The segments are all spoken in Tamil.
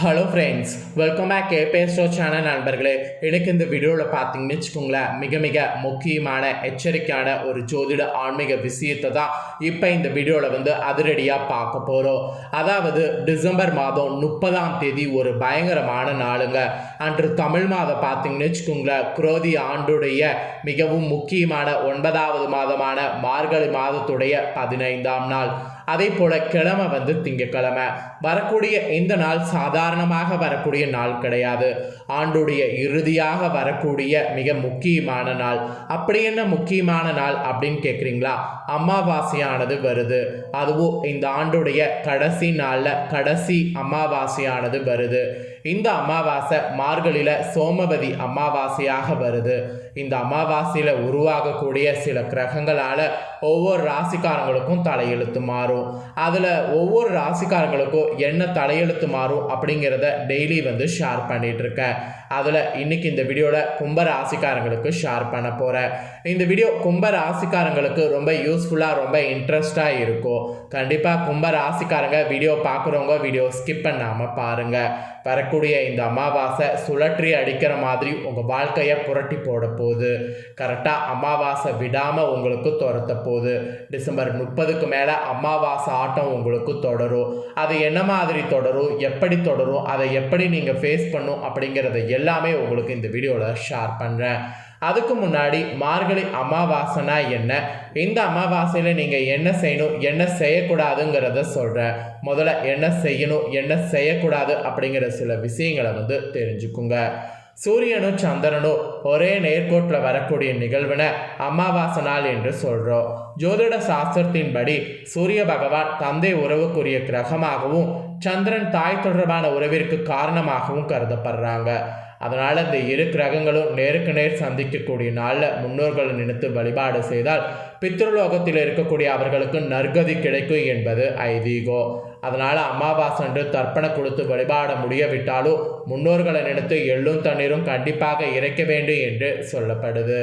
ஹலோ ஃப்ரெண்ட்ஸ் வெல்கம் பேக் ஏபேஸ்டோ சேனல் நண்பர்களே. எனக்கு இந்த வீடியோவில் பார்த்தீங்கன்னு வச்சுக்கோங்களேன் மிக மிக முக்கியமான எச்சரிக்கையான ஒரு ஜோதிட ஆன்மீக விஷயத்தை தான் இப்போ இந்த வீடியோவில் வந்து அதிரடியாக பார்க்க போகிறோம் அதாவது டிசம்பர் மாதம் முப்பதாம் தேதி ஒரு பயங்கரமான நாளுங்க. அன்று தமிழ் மாதம் பார்த்தீங்கன்னு வச்சுக்கோங்களேன் குரோதி ஆண்டுடைய மிகவும் முக்கியமான ஒன்பதாவது மாதமான மார்கழி மாதத்துடைய பதினைந்தாம் நாள். அதே போல கிழமை வந்து திங்கக்கிழமை. வரக்கூடிய இந்த நாள் சாதாரணமாக வரக்கூடிய நாள் கிடையாது. ஆண்டுடைய இறுதியாக வரக்கூடிய மிக முக்கியமான நாள். அப்படி என்ன முக்கியமான நாள் அப்படின்னு கேட்குறீங்களா அமாவாசையானது வருது. அதுவும் இந்த ஆண்டுடைய கடைசி நாளில் கடைசி அமாவாசையானது வருது. இந்த அமாவாசை மார்கழியில் சோமவதி அமாவாசையாக வருது. இந்த அமாவாசையில் உருவாகக்கூடிய சில கிரகங்களால் ஒவ்வொரு ராசிக்காரங்களுக்கும் தலையெழுத்து மாறும். அதில் ஒவ்வொரு ராசிக்காரங்களுக்கும் என்ன தலையெழுத்து மாறும் அப்படிங்கிறத டெய்லி வந்து ஷேர் பண்ணிகிட்ருக்கேன் அதில் இன்னைக்கு இந்த வீடியோவில் கும்ப ராசிக்காரங்களுக்கு ஷேர் பண்ண போகிறேன் இந்த வீடியோ கும்ப ராசிக்காரங்களுக்கு ரொம்ப யூஸ்ஃபுல்லாக ரொம்ப இன்ட்ரெஸ்டாக இருக்கும். கண்டிப்பாக கும்ப ராசிக்காரங்க வீடியோ பார்க்குறவங்க வீடியோ ஸ்கிப் பண்ணாமல் பாருங்கள் வரக்கூடிய இந்த அமாவாசை சுழற்றி அடிக்கிற மாதிரி உங்கள் வாழ்க்கையை புரட்டி போட போகுது. கரெக்டாக அமாவாசை விடாமல் உங்களுக்கு துரத்த போகுது. டிசம்பர் முப்பதுக்கு மேலே அமாவாசை ஆட்டம் உங்களுக்கு தொடரும். அது என்ன மாதிரி தொடரும்? எப்படி தொடரும்? அதை எப்படி நீங்கள் ஃபேஸ் பண்ணும்? அப்படிங்கிறத எல்லாமே உங்களுக்கு இந்த வீடியோவில் ஷேர் பண்ணுறேன் அதுக்கு முன்னாடி மார்கழி அமாவாசைனா என்ன? இந்த அமாவாசையில் நீங்கள் என்ன செய்யணும்? என்ன செய்யக்கூடாதுங்கிறத சொல்கிறேன் முதல்ல என்ன செய்யணும்? என்ன செய்யக்கூடாது? அப்படிங்கிற சில விஷயங்களை வந்து தெரிஞ்சுக்குங்க. சூரியனும் சந்திரனும் ஒரே நேர்கோட்டில் வரக்கூடிய நிகழ்வுன அமாவாசை நாள் என்று சொல்கிறோம் ஜோதிட சாஸ்திரத்தின்படி சூரிய பகவான் தந்தை உறவுக்குரிய கிரகமாகவும் சந்திரன் தாய் தொடர்பான உறவிற்கு காரணமாகவும் கருதப்படுறாங்க. அதனால் இந்த இரு கிரகங்களும் நேருக்கு நேர் சந்திக்கக்கூடிய நாளில் முன்னோர்களை நினைத்து வழிபாடு செய்தால் பித்ருலோகத்தில் இருக்கக்கூடிய அவர்களுக்கு நற்கதி கிடைக்கும் என்பது ஐதீகோ. அதனால் அமாவாசன்று தர்ப்பணம் கொடுத்து வழிபாட முடியவிட்டாலும் முன்னோர்களை நினைத்து எள்ளும் தண்ணீரும் கண்டிப்பாக இறைக்க வேண்டும் என்று சொல்லப்படுது.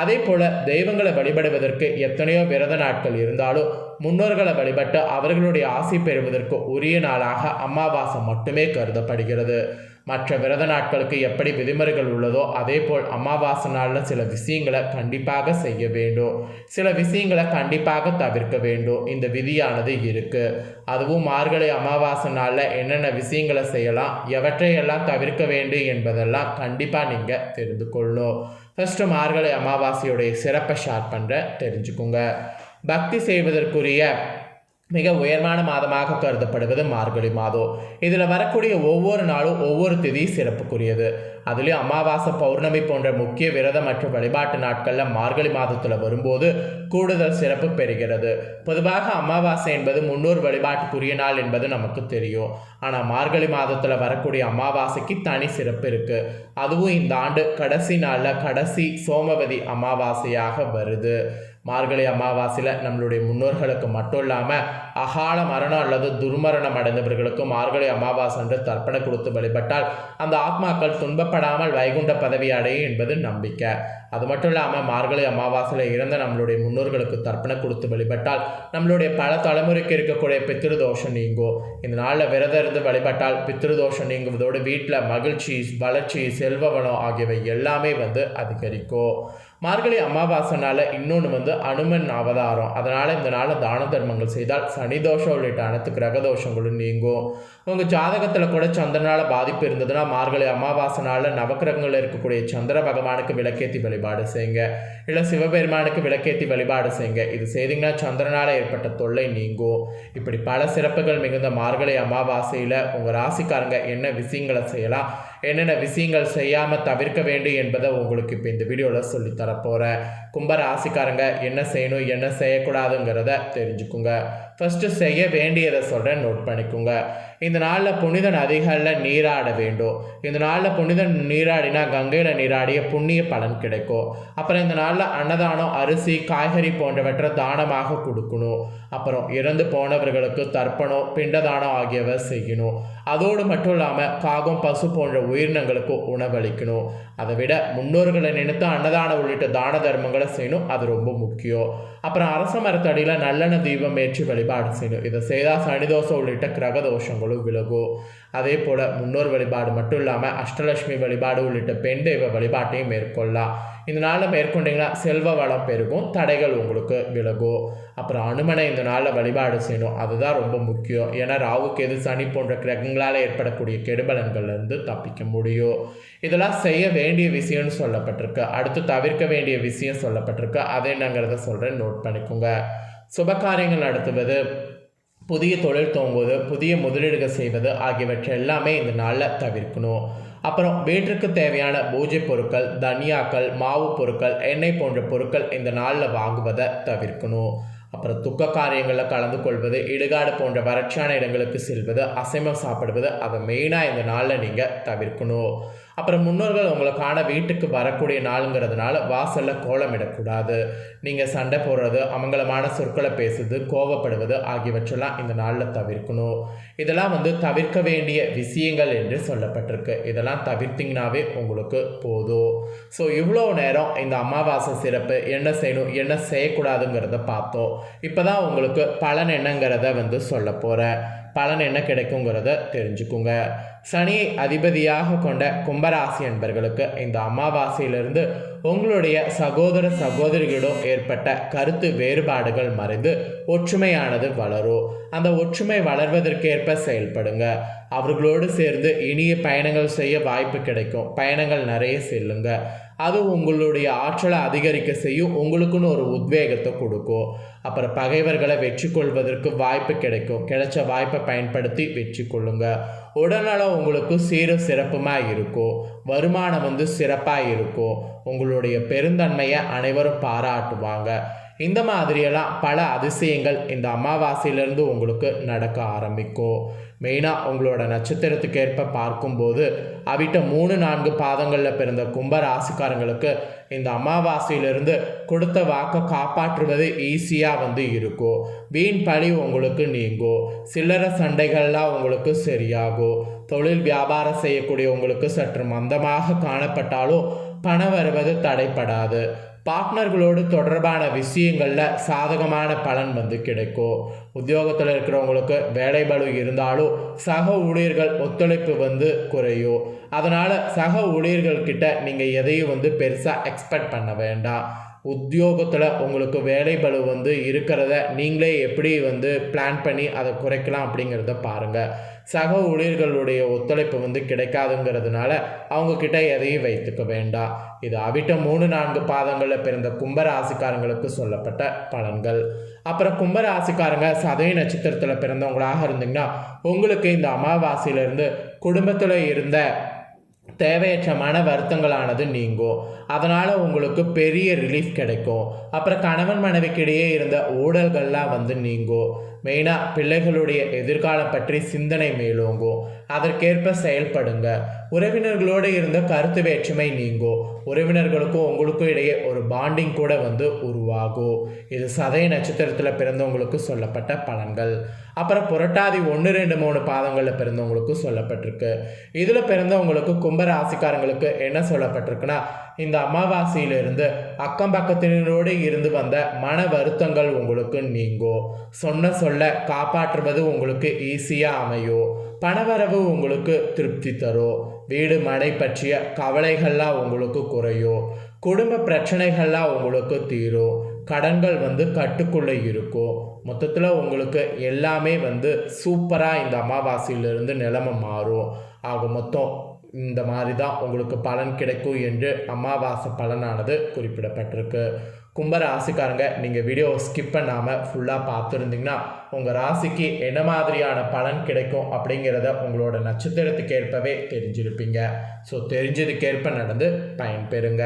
அதே போல தெய்வங்களை வழிபடுவதற்கு எத்தனையோ விரத நாட்கள் இருந்தாலும் முன்னோர்களை வழிபட்டு அவர்களுடைய ஆசை பெறுவதற்கு உரிய நாளாக அமாவாசை மட்டுமே கருதப்படுகிறது. மற்ற விரத நாட்களுக்கு எப்படி விதிமுறைகள் உள்ளதோ அதே போல் அமாவாசை நாளில் சில விஷயங்களை கண்டிப்பாக செய்ய வேண்டும். சில விஷயங்களை கண்டிப்பாக தவிர்க்க வேண்டும். இந்த விதியானது இருக்கு. அதுவும் மார்கழி அமாவாசை நாளில் என்னென்ன விஷயங்களை செய்யலாம் எவற்றையெல்லாம் தவிர்க்க வேண்டும் என்பதெல்லாம் கண்டிப்பாக நீங்கள் தெரிந்து கொள்ளணும். ஃபஸ்ட்டு மார்கழி அமாவாசையுடைய சிறப்பை ஷேர் பண்ணுற தெரிஞ்சுக்குங்க. பக்தி செய்வதற்குரிய மிக உயர்வான மாதமாக கருதப்படுவது மார்கழி மாதம். இதில் வரக்கூடிய ஒவ்வொரு நாளும் ஒவ்வொரு திதி சிறப்புக்குரியது. அதுலேயும் அமாவாசை பௌர்ணமி போன்ற முக்கிய விரதம் மற்றும் வழிபாட்டு நாட்களில் மார்கழி மாதத்தில் வரும்போது கூடுதல் சிறப்பு பெறுகிறது. பொதுவாக அமாவாசை என்பது முன்னோர் வழிபாட்டுக்குரிய நாள் என்பது நமக்கு தெரியும். ஆனால் மார்கழி மாதத்தில் வரக்கூடிய அமாவாசைக்கு தனி சிறப்பு இருக்குது அதுவும் இந்த ஆண்டு கடைசி நாளில் கடைசி சோமவதி அமாவாசையாக வருது. மார்கழி அமாவாசையில் நம்மளுடைய முன்னோர்களுக்கு மட்டும் இல்லாமல் அகால மரணம் அல்லது துர்மரணம் அடைந்தவர்களுக்கும் மார்கழி அமாவாசை என்று தர்ப்பணம் கொடுத்து வழிபட்டால் அந்த ஆத்மாக்கள் துன்பப்படாமல் வைகுண்ட பதவி அடையும் என்பது நம்பிக்கை. அது மட்டும் இல்லாமல் மார்கழி அமாவாசையில் இறந்த நம்மளுடைய முன்னோர்களுக்கு தர்ப்பணம் கொடுத்து வழிபட்டால் நம்மளுடைய பல தலைமுறைக்கு இருக்கக்கூடிய பித்திருதோஷம் நீங்கும். இந்த நாளில் விரதம் இருந்து வழிபட்டால் பித்திருதோஷம் நீங்குவதோடு வீட்டில் மகிழ்ச்சி வளர்ச்சி செல்வ வளம் ஆகியவை எல்லாமே வந்து அதிகரிக்கும். மார்கழி அமாவாசைனால இன்னொன்று வந்து அனுமன் அவதாரம். அதனால் இந்த நாளில் தான தர்மங்கள் செய்தால் சனி தோஷம் உள்ளிட்ட அனைத்து கிரக தோஷங்களும் நீங்கும். உங்கள் ஜாதகத்தில் கூட சந்திரனால் பாதிப்பு இருந்ததுன்னா மார்கழி அமாவாசை நாளில் நவக்கிரகங்களில் இருக்கக்கூடிய சந்திர பகவானுக்கு விளக்கேற்றி வழிபாடு செய்யுங்க இல்லை சிவபெருமானுக்கு விளக்கேற்றி வழிபாடு செய்யுங்க இது செய்தீங்கன்னா சந்திரனால் ஏற்பட்ட தொல்லை நீங்கும். இப்படி பல சிறப்புகள் மிகுந்த மார்கழி அமாவாசையில் உங்கள் ராசிக்காரங்க என்ன விஷயங்களை செய்யலாம் என்னென்ன விஷயங்கள் செய்யாமல் தவிர்க்க வேண்டும் என்பதை உங்களுக்கு இப்போ இந்த வீடியோவில் சொல்லித்தரப்போகிறேன் கும்ப ராசிக்காரங்க என்ன செய்யணும் என்ன செய்யக்கூடாதுங்கிறத தெரிஞ்சுக்குங்க. ஃபஸ்ட்டு செய்ய வேண்டியதை சொல்கிறேன் நோட் பண்ணிக்கோங்க இந்த நாளில் புனித நதிகளில் நீராட வேண்டும் இந்த நாளில் புனித நீராடினா கங்கையில் நீராடிய புண்ணிய பலன் கிடைக்கும் அப்புறம் இந்த நாளில் அன்னதானம் அரிசி காய்கறி போன்றவற்றை தானமாக கொடுக்கணும் அப்புறம் இறந்து போனவர்களுக்கு தர்ப்பணம் பிண்டதானம் ஆகியவை செய்யணும் அதோடு மட்டும் இல்லாமல் காகம் பசு போன்ற உயிரினங்களுக்கு உணவளிக்கணும் அதை விட முன்னோர்களை நினைத்து அன்னதானம் உள்ளிட்ட தான தர்மங்களை செய்யணும் அது ரொம்ப முக்கியம் அப்புறம் அரச மரத்தடியில் நல்லெண்ணெய் தீபம் ஏற்றி வழிபாடு வழிபாடு செய்யும் இதை செய்தால் சனிதோஷம் உள்ளிட்ட கிரக தோஷங்களும் விலகும் அதே போல் முன்னோர் வழிபாடு மட்டும் இல்லாமல் அஷ்டலட்சுமி வழிபாடு உள்ளிட்ட பெண் தெய்வ வழிபாட்டையும் மேற்கொள்ளலாம் இந்த நாளில் மேற்கொண்டீங்கன்னா செல்வ வளம் பெருகும் தடைகள் உங்களுக்கு விலகும் அப்புறம் அனுமனை இந்த நாளில் வழிபாடு செய்யணும் அதுதான் ரொம்ப முக்கியம் ஏன்னா ராவுக்கு எது சனி போன்ற கிரகங்களால் ஏற்படக்கூடிய கெடுபலன்கள்லேருந்து தப்பிக்க முடியும் இதெல்லாம் செய்ய வேண்டிய விஷயம்னு சொல்லப்பட்டிருக்கு அடுத்து தவிர்க்க வேண்டிய விஷயம் சொல்லப்பட்டிருக்கு. அது என்னங்கிறத சொல்கிறேன் நோட் பண்ணிக்கோங்க சுபகாரியங்கள் நடத்துவது புதிய தொழில் துவங்குவது புதிய முதலீடுகள் செய்வது ஆகியவற்றை எல்லாமே இந்த நாளில் தவிர்க்கணும். அப்புறம் வீட்டிற்கு தேவையான பூஜை பொருட்கள் தனியாக்கள் மாவு பொருட்கள் எண்ணெய் போன்ற பொருட்கள் இந்த நாளில் வாங்குவதை தவிர்க்கணும். அப்புறம் துக்க காரியங்களில் கலந்து கொள்வது இடுகாடு போன்ற வறட்சியான இடங்களுக்கு செல்வது அசைமம் சாப்பிடுவது அதை மெயினாக இந்த நாளில் நீங்கள் தவிர்க்கணும். அப்புறம் முன்னோர்கள் உங்களை காண வீட்டுக்கு வரக்கூடிய நாளுங்கிறதுனால வாசலில் கோலமிடக்கூடாது நீங்கள் சண்டை போடுறது அமங்கலமான சொற்களை பேசுறது கோவப்படுவது ஆகியவற்றெல்லாம் இந்த நாளில் தவிர்க்கணும். இதெல்லாம் வந்து தவிர்க்க வேண்டிய விஷயங்கள் என்று சொல்லப்பட்டிருக்கு. இதெல்லாம் தவிர்த்திங்கனாவே உங்களுக்கு போதும். ஸோ இவ்வளோ நேரம் இந்த அமாவாசை சிறப்பு என்ன செய்யணும் என்ன செய்யக்கூடாதுங்கிறத பார்த்தோம். இப்போ தான் உங்களுக்கு பலன் என்னங்கிறத வந்து சொல்ல போகிறேன் பலன் என்ன கிடைக்குங்கிறத தெரிஞ்சுக்குங்க. சனி அதிபதியாக கொண்ட கும்பராசி என்பர்களுக்கு இந்த அமாவாசையிலிருந்து உங்களுடைய சகோதர சகோதரிகளிடம் ஏற்பட்ட கருத்து வேறுபாடுகள் மறைந்து ஒற்றுமையானது வளரும். அந்த ஒற்றுமை வளர்வதற்கேற்ப செயல்படுங்க. அவர்களோடு சேர்ந்து இனிய பயணங்கள் செய்ய வாய்ப்பு கிடைக்கும். பயணங்கள் நிறைய செல்லுங்க. அது உங்களுடைய ஆற்றலை அதிகரிக்க செய்யும். உங்களுக்குன்னு ஒரு உத்வேகத்தை கொடுக்கும். அப்புறம் பகைவர்களை வெற்றி கொள்வதற்கு வாய்ப்பு கிடைக்கும். கிடைச்ச வாய்ப்பை பயன்படுத்தி வெற்றி கொள்ளுங்க. உடல்நலம் உங்களுக்கு சீரும் சிறப்புமாக இருக்கும். வருமானம் வந்து சிறப்பாக இருக்கும். உங்களுடைய பெருந்தன்மையை அனைவரும் பாராட்டுவாங்க. இந்த மாதிரியெல்லாம் பல அதிசயங்கள் இந்த அமாவாசையிலேருந்து உங்களுக்கு நடக்க ஆரம்பிக்கும். மெயினாக உங்களோட நட்சத்திரத்துக்கு ஏற்ப பார்க்கும்போது அவிட்ட மூணு நான்கு பாதங்களில் பிறந்த கும்ப ராசிக்காரங்களுக்கு இந்த அமாவாசையிலிருந்து கொடுத்த வாக்கை காப்பாற்றுவது ஈஸியாக வந்து இருக்கும். வீண் பழி உங்களுக்கு நீங்கும். சில்லற சண்டைகள்லாம் உங்களுக்கு சரியாகும். தொழில் வியாபாரம் செய்யக்கூடிய உங்களுக்கு சற்று மந்தமாக காணப்பட்டாலும் பணம் வருவது தடைப்படாது. பார்ட்னர்களோடு தொடர்பான விஷயங்களில் சாதகமான பலன் வந்து கிடைக்கும் உத்தியோகத்தில் இருக்கிறவங்களுக்கு வேலை இருந்தாலும் சக ஊழியர்கள் ஒத்துழைப்பு வந்து குறையும் அதனால் சக ஊழியர்கள்கிட்ட நீங்கள் எதையும் வந்து பெருசாக எக்ஸ்பெக்ட் பண்ண வேண்டாம். உத்தியோகத்தில் உங்களுக்கு வேலை பளு வந்து இருக்கிறத நீங்களே எப்படி வந்து பிளான் பண்ணி அதை குறைக்கலாம் அப்படிங்கிறத பாருங்கள் சக ஊழியர்களுடைய ஒத்துழைப்பு வந்து கிடைக்காதுங்கிறதுனால அவங்கக்கிட்ட எதையும் வைத்துக்க வேண்டாம். இது அவிட்ட மூணு நான்கு பாதங்களில் பிறந்த கும்பராசிக்காரங்களுக்கு சொல்லப்பட்ட பலன்கள். அப்புறம் கும்பராசிக்காரங்க சதய நட்சத்திரத்தில் பிறந்தவங்களாக இருந்தீங்கன்னா உங்களுக்கு இந்த அமாவாசையிலேருந்து குடும்பத்தில் இருந்த தேவையற்ற மன வருத்தங்களானது நீங்கும் அதனால் உங்களுக்கு பெரிய ரிலீஃப் கிடைக்கும். அப்புறம் கணவன் மனைவிக்கிடையே இருந்த ஊழல்கள்லாம் வந்து நீங்கும் மெயினாக பிள்ளைகளுடைய எதிர்காலம் பற்றி சிந்தனை மேலோங்கும் அதற்கேற்ப செயல்படுங்க. உறவினர்களோடு இருந்த கருத்து வேற்றுமை நீங்கும் உறவினர்களுக்கும் உங்களுக்கும் இடையே ஒரு பாண்டிங் கூட வந்து உருவாகும் இது சதய நட்சத்திரத்தில் பிறந்தவங்களுக்கு சொல்லப்பட்ட பலன்கள். அப்புறம் புரட்டாதி ஒன்று ரெண்டு மூணு பாதங்களில் பிறந்தவங்களுக்கு சொல்லப்பட்டிருக்கு. இதில் பிறந்தவங்களுக்கு கும்பராசிக்காரங்களுக்கு என்ன சொல்லப்பட்டிருக்குன்னா இந்த அமாவாசையிலிருந்து அக்கம் பக்கத்தினரோடு இருந்து வந்த மன வருத்தங்கள் உங்களுக்கு நீங்கும். சொன்ன சொல்ல காப்பாற்றுவது உங்களுக்கு ஈஸியாக அமையும். பணவரவு உங்களுக்கு திருப்தி தரும். வீடு மனை பற்றிய கவலைகள்லாம் உங்களுக்கு குறையும் குடும்ப பிரச்சனைகள்லாம் உங்களுக்கு தீரும் கடன்கள் வந்து கட்டுக்குள்ளே இருக்கும் மொத்தத்தில் உங்களுக்கு எல்லாமே வந்து சூப்பராக இந்த அமாவாசையிலிருந்து நிலைமை மாறும். ஆக மொத்தம் இந்த மாதிரி தான் உங்களுக்கு பலன் கிடைக்கும் என்று அமாவாசை பலனானது குறிப்பிடப்பட்டிருக்கு. கும்ப ராசிக்காரங்க நீங்கள் வீடியோ ஸ்கிப் பண்ணாமல் ஃபுல்லாக பார்த்துருந்தீங்கன்னா உங்கள் ராசிக்கு என்ன மாதிரியான பலன் கிடைக்கும் அப்படிங்கிறத உங்களோட நட்சத்திரத்துக்கு ஏற்பவே தெரிஞ்சிருப்பீங்க. ஸோ தெரிஞ்சதுக்கேற்ப நடந்து பயன்பெறுங்க.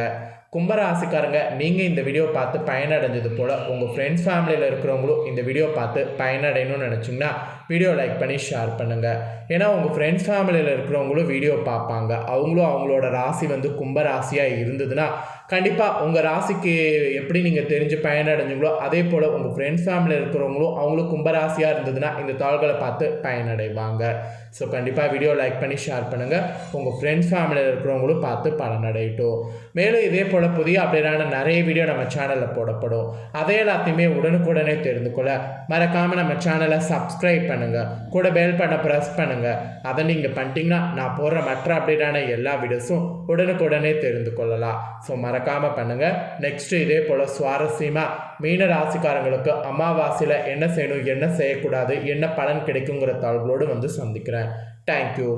கும்பராசிக்காரங்க நீங்கள் இந்த வீடியோ பார்த்து பயனடைஞ்சது போல் உங்கள் ஃப்ரெண்ட்ஸ் ஃபேமிலியில் இருக்கிறவங்களும் இந்த வீடியோ பார்த்து பயனடையணும்னு நினச்சிங்கன்னா வீடியோ லைக் பண்ணி ஷேர் பண்ணுங்கள் ஏன்னா உங்கள் ஃப்ரெண்ட்ஸ் ஃபேமிலியில் இருக்கிறவங்களும் வீடியோ பார்ப்பாங்க. அவங்களும் அவங்களோட ராசி வந்து கும்ப ராசியாக இருந்ததுன்னா கண்டிப்பாக உங்கள் ராசிக்கு எப்படி நீங்கள் தெரிஞ்சு பயனடைஞ்சிங்களோ அதே போல் உங்கள் ஃப்ரெண்ட்ஸ் ஃபேமிலியில் இருக்கிறவங்களும் அவங்களும் கும்பராசியாக இருந்ததுன்னா இந்த தாள்களை பார்த்து பயனடைவாங்க. ஸோ கண்டிப்பாக வீடியோ லைக் பண்ணி ஷேர் பண்ணுங்கள் உங்கள் ஃப்ரெண்ட்ஸ் ஃபேமிலியில் இருக்கிறவங்களும் பார்த்து பலனடையட்டும். மேலும் இதே போல் புதிய அப்படியான நிறைய வீடியோ நம்ம சேனலில் போடப்படும். அதை எல்லாத்தையுமே உடனுக்குடனே தெரிந்து கொள்ள மறக்காமல் நம்ம சேனலை சப்ஸ்கிரைப் பண்ணுங்கள் கூட பெல் பண்ண ப்ரெஸ் பண்ணுங்கள் அதை நீங்கள் பண்ணிட்டீங்கன்னா நான் போடுற மற்ற அப்டேட்டான எல்லா வீடியோஸும் உடனுக்குடனே தெரிந்து கொள்ளலாம். ஸோ மறக்காமல் பண்ணுங்கள் நெக்ஸ்ட்டு இதே போல் சுவாரஸ்யமாக மீன ராசிக்காரங்களுக்கு அமாவாசையில் என்ன செய்யணும் என்ன செய்யக்கூடாது என்ன பலன் கிடைக்குங்கிற தகவலோடு வந்து சந்திக்கிறேன். தேங்க்யூ